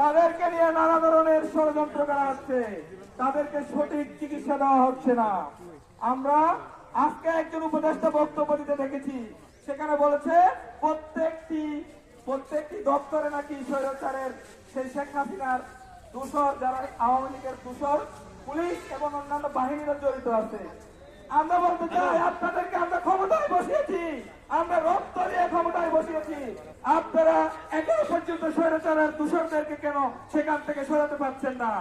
তাদেরকে নিয়ে নানা ধরনের ষড়যন্ত্র করা হচ্ছে। তাদেরকে সঠিক চিকিৎসা দেওয়া হচ্ছে না। আমরা আজকে একজন উপদেষ্টা বক্তব্য দিতে দেখেছি। সেখানে বলেছে, প্রত্যেকটি প্রত্যেকটি দপ্তরে নাকি স্বৈরাচারের সেই শেখ হাসিনার দূষর, যারা আওয়ামী লীগের দূষর, পুলিশ এবং অন্যান্য বাহিনীরা জড়িত আছে। আমরা বলতে চাই, আপনাদেরকে আমরা ক্ষমতায় বসিয়েছি। আপনারা এখনও পর্যন্ত স্বৈরাচারের দূষণদেরকে কেন সেখান থেকে সরাতে পারছেন না?